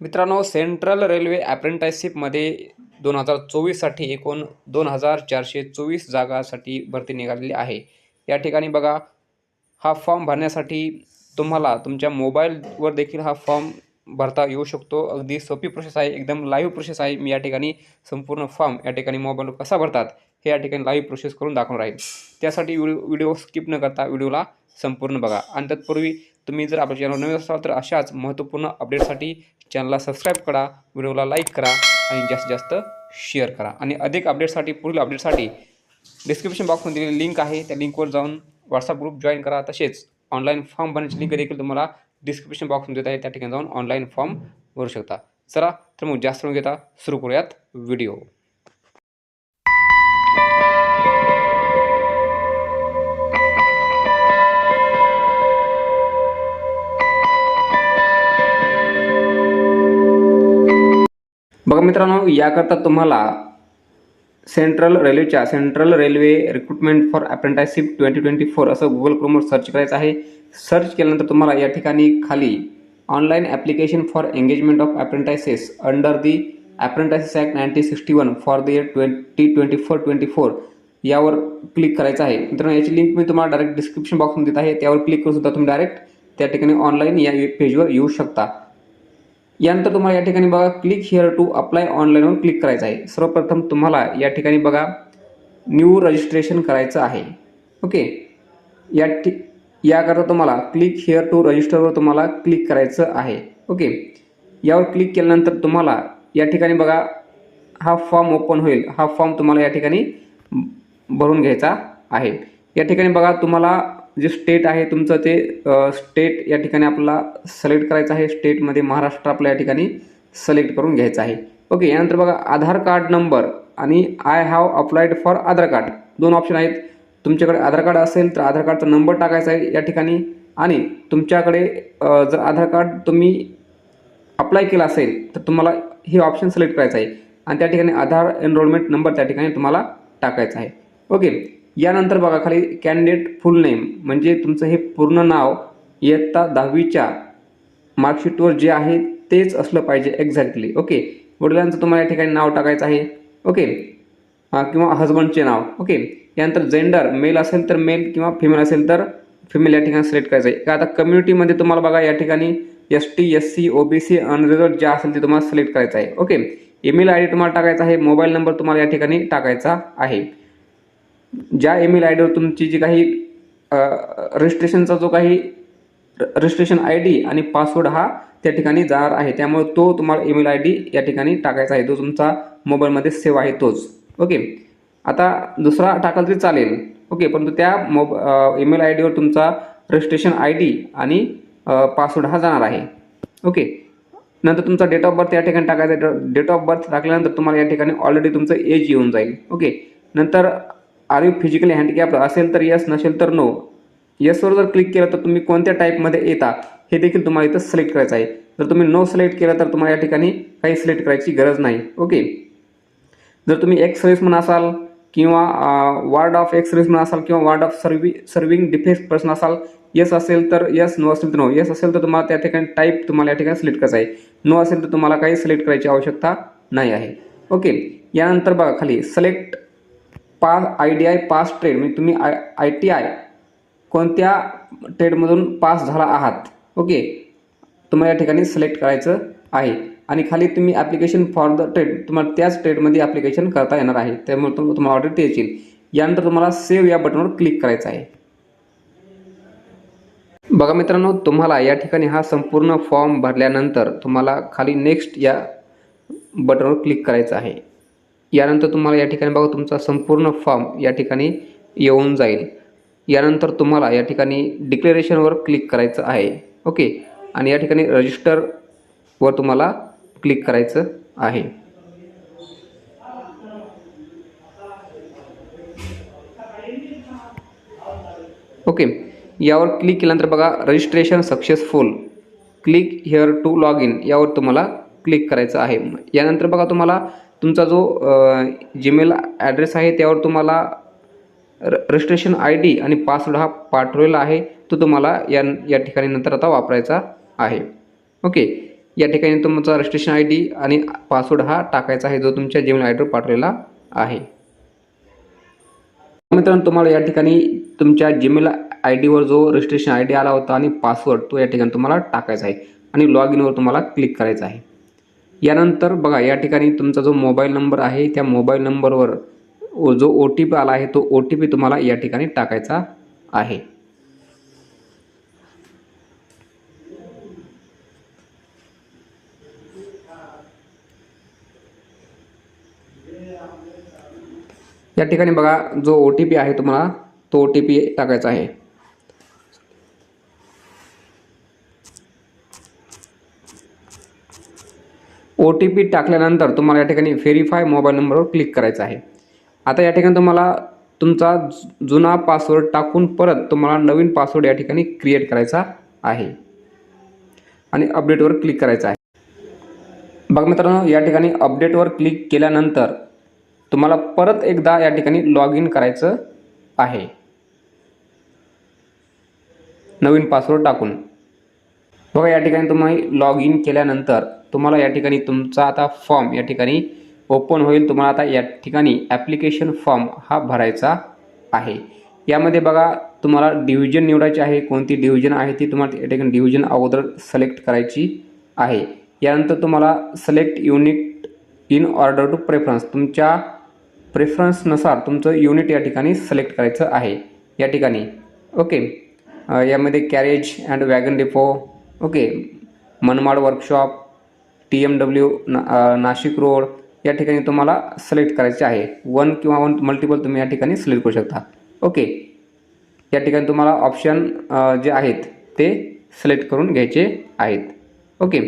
मित्रांनो central railway ॲप्रेंटाईशिपमध्ये दोन हजार चोवीससाठी एकूण दोन हजार चारशे चोवीस जागासाठी भरती निघालेली आहे. या ठिकाणी बघा हा फॉर्म भरण्यासाठी तुम्हाला तुमच्या मोबाईलवर देखील हा फॉर्म भरता येऊ शकतो. अगदी सोपी प्रोसेस आहे एकदम लाईव्ह प्रोसेस आहे. मी या ठिकाणी संपूर्ण फॉर्म या ठिकाणी मोबाईलवर कसा भरतात हे या ठिकाणी लाईव्ह प्रोसेस करून दाखवणार आहे. त्यासाठी व्हिडिओ स्किप न करता व्हिडिओला संपूर्ण बघा. आणि तत्पूर्वी तुम्ही जर आपल्या चॅनल नवीन असाल तर अशाच महत्त्वपूर्ण अपडेटसाठी चॅनलला सबस्क्राईब करा व्हिडिओला लाईक करा आणि जास्तीत जास्त शेअर करा. आणि अधिक अपडेटसाठी पुढील अपडेटसाठी डिस्क्रिप्शन बॉक्समध्ये दिलेली लिंक आहे. त्या लिंकवर जाऊन व्हॉट्सअप ग्रुप जॉईन करा. तसेच ऑनलाईन फॉर्म भरण्याची लिंक देखील तुम्हाला डिस्क्रिप्शन बॉक्समध्ये देत आहे त्या ठिकाणी जाऊन ऑनलाईन फॉर्म भरू शकता. चला तर मग जास्त घेता. सुरू करूयात व्हिडिओ बघा मित्रांनो याकरता तुम्हाला सेंट्रल रेल्वेच्या central railway recruitment for apprenticeship twenty twenty four असं गुगल क्रोमवर सर्च करायचं आहे. सर्च केल्यानंतर तुम्हाला या ठिकाणी खाली online application for engagement of apprentices under the apprentices act nineteen sixty one for the year twenty twenty four twenty four यावर क्लिक करायचं आहे. मित्रांनो याची लिंक मी तुम्हाला डायरेक्ट डिस्क्रिप्शन बॉक्समध्ये देत आहे. त्यावर क्लिक करून सुद्धा तुम्ही डायरेक्ट त्या ठिकाणी ऑनलाईन या पेजवर येऊ शकता. यानंतर तुम्हाला या ठिकाणी बघा क्लिक हिअर टू अप्लाय ऑनलाईनवर क्लिक करायचं आहे. सर्वप्रथम तुम्हाला या ठिकाणी बघा न्यू रजिस्ट्रेशन करायचं आहे. ओके या ठि याकरता तुम्हाला क्लिक हिअर टू रजिस्टरवर तुम्हाला क्लिक करायचं आहे. ओके यावर क्लिक केल्यानंतर तुम्हाला या ठिकाणी बघा हा फॉर्म ओपन होईल. हा फॉर्म तुम्हाला या ठिकाणी भरून घ्यायचा आहे. या ठिकाणी बघा तुम्हाला जे स्टेट आहे तुमचं ते स्टेट या ठिकाणी आपल्याला सिलेक्ट करायचं आहे स्टेटमध्ये महाराष्ट्र आपल्या या ठिकाणी सिलेक्ट करून घ्यायचं आहे. ओके यानंतर बघा आधार कार्ड नंबर आणि I have applied for Aadhaar card दोन ऑप्शन आहेत. तुमच्याकडे आधार कार्ड असेल तर आधार कार्डचा नंबर टाकायचा आहे या ठिकाणी. आणि तुमच्याकडे जर आधार कार्ड तुम्ही अप्लाय केला असेल तर तुम्हाला हे ऑप्शन सिलेक्ट करायचं आहे. आणि त्या ठिकाणी आधार एनरोलमेंट नंबर त्या ठिकाणी तुम्हाला टाकायचा आहे. ओके यानंतर बघा खाली कॅन्डिडेट फुल नेम म्हणजे तुमचं हे पूर्ण नाव इयत्ता दहावीच्या मार्कशीटवर जे आहे तेच असलं पाहिजे एक्झॅक्टली ओके वडिलांचं तुम्हाला या ठिकाणी नाव टाकायचं आहे ओके किंवा हजबंडचे नाव ओके यानंतर जेंडर मेल असेल तर मेल किंवा फिमेल असेल तर फिमेल या ठिकाणी सिलेक्ट करायचं आहे. का आता कम्युनिटीमध्ये तुम्हाला बघा या ठिकाणी S T S C O B C unreserved जे असेल ते तुम्हाला सिलेक्ट करायचं आहे ओके ईमेल आय डी तुम्हाला टाकायचा आहे मोबाईल नंबर तुम्हाला या ठिकाणी टाकायचा आहे. ज्या ईमेल आय डीवर तुमची जी काही रजिस्ट्रेशनचा जो काही रजिस्ट्रेशन आय डी आणि पासवर्ड हा त्या ठिकाणी जाणार आहे. त्यामुळे तो तुम्हाला ईमेल आय डी या ठिकाणी टाकायचा आहे. तो तुमचा मोबाईलमध्ये सेव आहे तोच. ओके आता दुसरा टाकाल तरी चालेल. ओके परंतु त्या मोब ईमेल आय डीवर तुमचा रजिस्ट्रेशन आय डी आणि पासवर्ड हा जाणार आहे. ओके नंतर तुमचा डेट ऑफ बर्थ या ठिकाणी टाकायचा डेट ऑफ बर्थ टाकल्यानंतर तुम्हाला या ठिकाणी ऑलरेडी तुमचं एज येऊन जाईल. ओके नंतर आर यू फिजिकली हँडिकॅप असेल तर यस नसेल तर नो येसवर जर क्लिक केलं तर तुम्ही कोणत्या टाईपमध्ये येता हे देखील तुम्हाला इथं सिलेक्ट करायचं आहे. जर तुम्ही नो सिलेक्ट केलं तर तुम्हाला या ठिकाणी काही सिलेक्ट करायची गरज नाही. ओके जर तुम्ही एक्स सर्व्हिसमन असाल किंवा वार्ड ऑफ एक्स सर्व्हिसमन असाल किंवा वार्ड ऑफ सर्व्हि सर्विंग डिफेन्स पर्सन असाल येस असेल तर येस नो असेल तर नो येस असेल तर तुम्हाला त्या ठिकाणी टाईप तुम्हाला या ठिकाणी सिलेक्ट करायचं आहे. नो असेल तर तुम्हाला काही सिलेक्ट करायची आवश्यकता नाही आहे. ओके यानंतर बघा खाली select pass I D I pass trade म्हणजे तुम्ही आय आय टी आय कोणत्या ट्रेडमधून पास झाला आहात? ओके. तुम्हाला या ठिकाणी सिलेक्ट करायचं आहे. आणि खाली तुम्ही ॲप्लिकेशन फॉर द ट्रेड तुम्हाला त्याच ट्रेडमध्ये ॲप्लिकेशन करता येणार आहे. त्यामुळे तुम तुम्हाला ऑर्डर ते येतील. यानंतर तुम्हाला सेव्ह या बटनवर क्लिक करायचं आहे. बघा मित्रांनो तुम्हाला या ठिकाणी हा संपूर्ण फॉर्म भरल्यानंतर तुम्हाला खाली नेक्स्ट या बटनवर क्लिक करायचं आहे. यानंतर तुम्हाला या ठिकाणी बघा तुमचा संपूर्ण फॉर्म या ठिकाणी येऊन जाईल. यानंतर तुम्हाला या ठिकाणी डिक्लेरेशनवर क्लिक करायचं आहे. ओके आणि या ठिकाणी रजिस्टरवर तुम्हाला क्लिक करायचं आहे. ओके यावर क्लिक केल्यानंतर बघा registration successful click here to log in यावर तुम्हाला क्लिक करायचं आहे. यानंतर बघा तुम्हाला तुमचा जो जीमेल ॲड्रेस आहे त्यावर तुम्हाला र रजिस्ट्रेशन आय डी आणि पासवर्ड हा पाठवलेला आहे तो तुम्हाला या या ठिकाणी नंतर आता वापरायचा आहे. ओके या ठिकाणी तुमचा रजिस्ट्रेशन आय डी आणि पासवर्ड हा टाकायचा आहे जो तुमच्या जीमेल आय डीवर पाठवलेला आहे. मित्रांनो तुम्हाला या ठिकाणी तुमच्या जीमेल आय डीवर जो रजिस्ट्रेशन आय डी आला होता आणि पासवर्ड तो या ठिकाणी तुम्हाला टाकायचा आहे आणि लॉग इनवर तुम्हाला क्लिक करायचं आहे. यानंतर बघा या ठिकाणी तुमचा जो मोबाईल नंबर आहे त्या मोबाईल नंबरवर जो ओ टी पी आला आहे तो ओ टी पी तुम्हाला या ठिकाणी टाकायचा आहे. या ठिकाणी बघा जो ओ टी पी आहे तुम्हाला तो ओ टी पी टाकायचा आहे. ओ टी पी टाकल्यानंतर तुम्हाला या ठिकाणी व्हेरीफाय मोबाईल नंबरवर क्लिक करायचं आहे. आता या ठिकाणी तुम्हाला तुमचा जुना पासवर्ड टाकून परत तुम्हाला नवीन पासवर्ड या ठिकाणी क्रिएट करायचा आहे. आणि अपडेटवर क्लिक करायचं आहे. बघा मित्रांनो या ठिकाणी अपडेटवर क्लिक केल्यानंतर तुम्हाला परत एकदा या ठिकाणी लॉग इन करायचं आहे. नवीन पासवर्ड टाकून. बघा या ठिकाणी तुम्ही लॉग इन केल्यानंतर तुम्हाला या ठिकाणी तुमचा आता फॉर्म या ठिकाणी ओपन होईल. तुम्हाला आता या ठिकाणी ॲप्लिकेशन फॉर्म हा भरायचा आहे. यामध्ये बघा तुम्हाला डिव्हिजन निवडायची आहे. कोणती डिव्हिजन आहे ती तुम्हाला या ठिकाणी डिव्हिजन अगोदर सिलेक्ट करायची आहे. यानंतर तुम्हाला select unit in order to preference तुमच्या प्रेफरन्सनुसार तुमचं युनिट या ठिकाणी सिलेक्ट करायचं आहे. या ठिकाणी. ओके. यामध्ये carriage and wagon depot okay. Manmad workshop T M W ना नाशिक रोड या ठिकाणी तुम्हाला सिलेक्ट करायचे आहे. वन किंवा वन मल्टिपल तुम्ही या ठिकाणी सिलेक्ट करू शकता. ओके या ठिकाणी तुम्हाला ऑप्शन जे आहेत ते सिलेक्ट करून घ्यायचे आहेत. ओके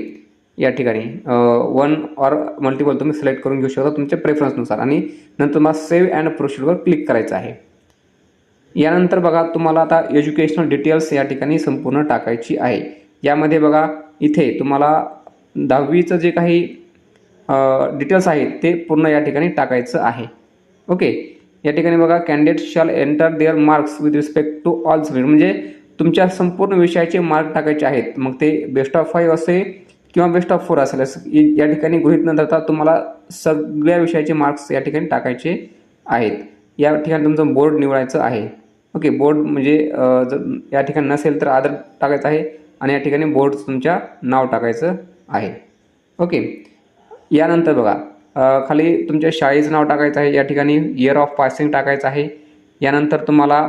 या ठिकाणी वन ऑर मल्टिपल तुम्ही सिलेक्ट करून घेऊ शकता तुमच्या प्रेफरन्सनुसार आणि नंतर तुम्हाला सेव्ह अँड प्रोसिडवर क्लिक करायचं आहे. यानंतर बघा तुम्हाला आता एज्युकेशनल डिटेल्स या ठिकाणी संपूर्ण टाकायची आहे. यामध्ये बघा इथे तुम्हाला दहावीचं जे काही डिटेल्स आहेत ते पूर्ण या ठिकाणी टाकायचं आहे. ओके? या ठिकाणी बघा candidate shall enter their marks with respect to all subject म्हणजे तुमच्या संपूर्ण विषयाचे मार्क टाकायचे आहेत. मग ते बेस्ट ऑफ फाईव्ह असे किंवा बेस्ट ऑफ फोर असेल. असं या ठिकाणी गृहित न धरता तुम्हाला सगळ्या विषयाचे मार्क्स या ठिकाणी टाकायचे आहेत. या ठिकाणी तुमचं बोर्ड निवडायचं आहे. ओके? बोर्ड म्हणजे जर या ठिकाणी नसेल तर आदर टाकायचं आहे. आणि या ठिकाणी बोर्ड तुमच्या नाव टाकायचं आहे. ओके यानंतर बघा खाली तुमच्या शाळेचं नाव टाकायचं आहे या ठिकाणी इयर ऑफ पासिंग टाकायचं आहे. यानंतर तुम्हाला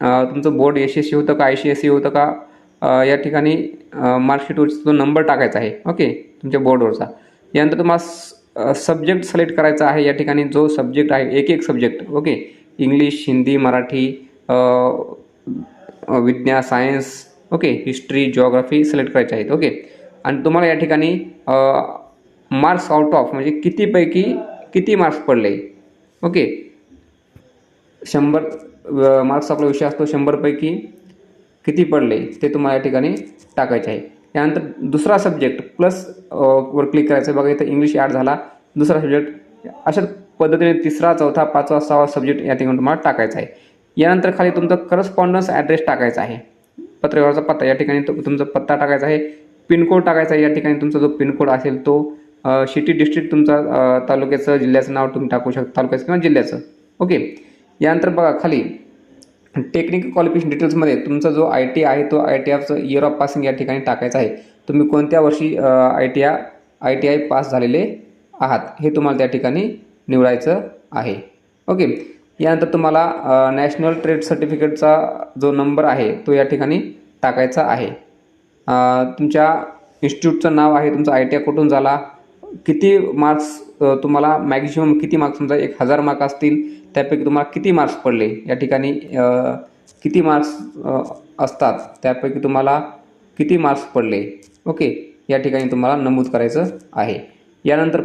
तुमचं बोर्ड एस एस सी होतं का आय सी एस सी होतं का या ठिकाणी मार्कशीटवरचा जो नंबर टाकायचा आहे. ओके तुमच्या बोर्डवरचा यानंतर तुम्हाला सब्जेक्ट सिलेक्ट करायचा आहे या ठिकाणी जो सब्जेक्ट आहे एक एक subject okay English Hindi Marathi विज्ञान science okay history geography select करायचे आहेत. ओके आणि तुम्हाला या ठिकाणी मार्क्स आउट ऑफ म्हणजे कितीपैकी किती मार्क्स पडले? ओके. शंभर मार्क्स आपला विषय असतो शंभरपैकी किती पडले ते तुम्हाला या ठिकाणी टाकायचे आहे. यानंतर दुसरा सब्जेक्ट प्लस वर क्लिक करायचं आहे. बघा इथं इंग्लिश ॲड झाला. दुसरा सब्जेक्ट अशाच पद्धतीने तिसरा चौथा पाचवा सहावा सब्जेक्ट या ठिकाणी तुम्हाला टाकायचा आहे. यानंतर खाली तुमचा करस्पॉन्डन्स ॲड्रेस टाकायचा आहे. पत्रव्यवहाराचा पत्ता या ठिकाणी तुमचा पत्ता टाकायचा आहे. पिनकोड टाकायचा या ठिकाणी तुमचा जो पिनकोड असेल तो सिटी डिस्ट्रिक्ट तुमचा तालुक्याचं जिल्ह्याचं नाव तुम्ही टाकू शकता तालुक्याचं किंवा जिल्ह्याचं. ओके. यानंतर बघा खाली. टेक्निकल क्वालिफिकेशन डिटेल्समध्ये तुमचा जो आय टी आहे तो आय टी आयचं इयर ऑफ पासिंग या ठिकाणी टाकायचा आहे. तुम्ही कोणत्या वर्षी I T I I T I pass झालेले आहात? हे तुम्हाला त्या ठिकाणी निवडायचं आहे. ओके. यानंतर तुम्हाला नॅशनल ट्रेड सर्टिफिकेटचा जो नंबर आहे तो या ठिकाणी टाकायचा आहे. तुमच्या इन्स्टिट्यूटचं नाव आहे तुमचा आय टी आय कुठून झाला? किती मार्क्स तुम्हाला मॅक्झिमम किती मार्क्स समजा एक हजार मार्क असतील त्यापैकी तुम्हाला किती मार्क्स पडले? या ठिकाणी किती मार्क्स असतात? त्यापैकी तुम्हाला किती मार्क्स पडले? ओके या ठिकाणी तुम्हाला नमूद करायचं आहे. यानंतर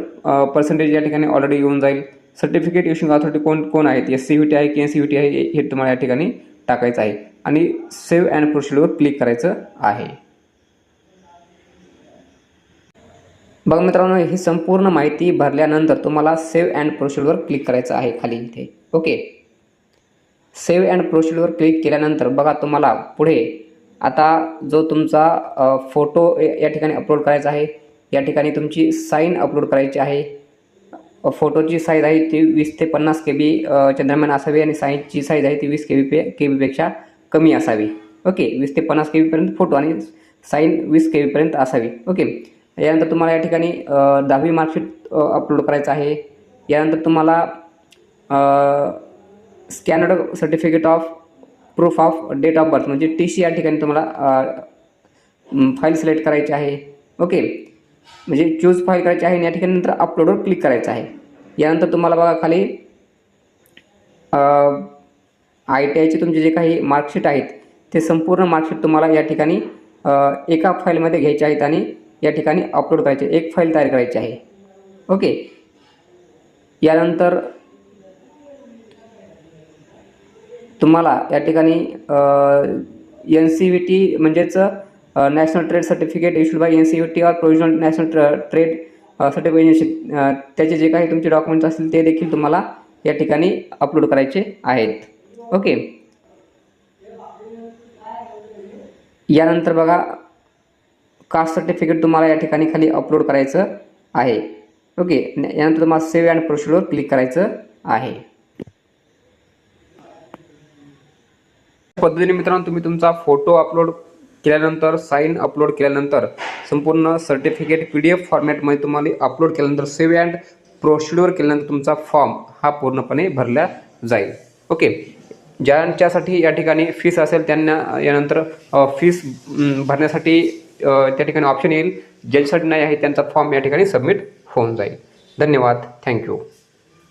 पर्सेंटेज या ठिकाणी ऑलरेडी येऊन जाईल. सर्टिफिकेट इश्यूइंग अथॉरिटी कोण कोण आहेत? एस सी व्ही टी आहे की एन सी व्ही टी आहे हे- हे तुम्हाला या ठिकाणी टाकायचं आहे. आणि सेव्ह अँड प्रोसिडवर क्लिक करायचं आहे. बघा मित्रांनो ही संपूर्ण माहिती भरल्यानंतर तुम्हाला सेव्ह अँड प्रोसिडवर क्लिक करायचं आहे खाली इथे. ओके सेव्ह अँड प्रोसिडवर क्लिक केल्यानंतर बघा तुम्हाला पुढे आता जो तुमचा फोटो या ठिकाणी अपलोड करायचा आहे या ठिकाणी तुमची साईन अपलोड करायची आहे. फोटोची साईज आहे ती वीस ते पन्नास के बी च्या दरम्यान असावी आणि साईजची साईज आहे ती वीस के बी पे के बीपेक्षा कमी असावी. ओके वीस ते पन्नास के बीपर्यंत फोटो आणि साईन वीस के बीपर्यंत असावी. ओके यानंतर तुम्हाला या ठिकाणी दहावी मार्कशीट अपलोड करायचं आहे. यानंतर तुम्हाला scanned certificate of proof of date of birth म्हणजे टी सी या ठिकाणी तुम्हाला फाईल सिलेक्ट करायची आहे. ओके म्हणजे चूज फाईल करायची आहे आणि या ठिकाणी नंतर अपलोडवर क्लिक करायचं आहे. यानंतर तुम्हाला बघा खाली आय टी आयचे तुमचे जे काही मार्कशीट आहेत ते संपूर्ण मार्कशीट तुम्हाला या ठिकाणी एका फाईलमध्ये घ्यायचे आहेत आणि या ठिकाणी अपलोड करायचे. एक फाईल तयार करायची आहे. ओके यानंतर तुम्हाला या ठिकाणी एन सी व्ही टी म्हणजेच national trade certificate issued by N C V T or provisional national ट्र ट्रेड सर्टिफिकेट त्याचे जे काही तुमचे डॉक्युमेंट्स असतील ते देखील तुम्हाला या ठिकाणी अपलोड करायचे आहेत. ओके यानंतर बघा कास्ट सर्टिफिकेट तुम्हाला या ठिकाणी खाली अपलोड करायचं आहे. ओके यानंतर तुम्हाला सेव्ह अँड प्रोसिडवर क्लिक करायचं आहे. पद्धतीने मित्रांनो तुम्ही तुमचा फोटो अपलोड केल्यानंतर साईन अपलोड केल्यानंतर संपूर्ण सर्टिफिकेट पी डी एफ फॉर्मॅटमध्ये तुम्हाला अपलोड केल्यानंतर सेव्ह अँड प्रोसिड्यूर केल्यानंतर तुमचा फॉर्म हा पूर्णपणे भरला जाईल. ओके ज्यांच्यासाठी या ठिकाणी फीस असेल त्यांना यानंतर फीस भरण्यासाठी त्या ठिकाणी ऑप्शन येईल. ज्यांच्यासाठी नाही आहे त्यांचा फॉर्म या ठिकाणी सबमिट होऊन जाईल. धन्यवाद. थँक्यू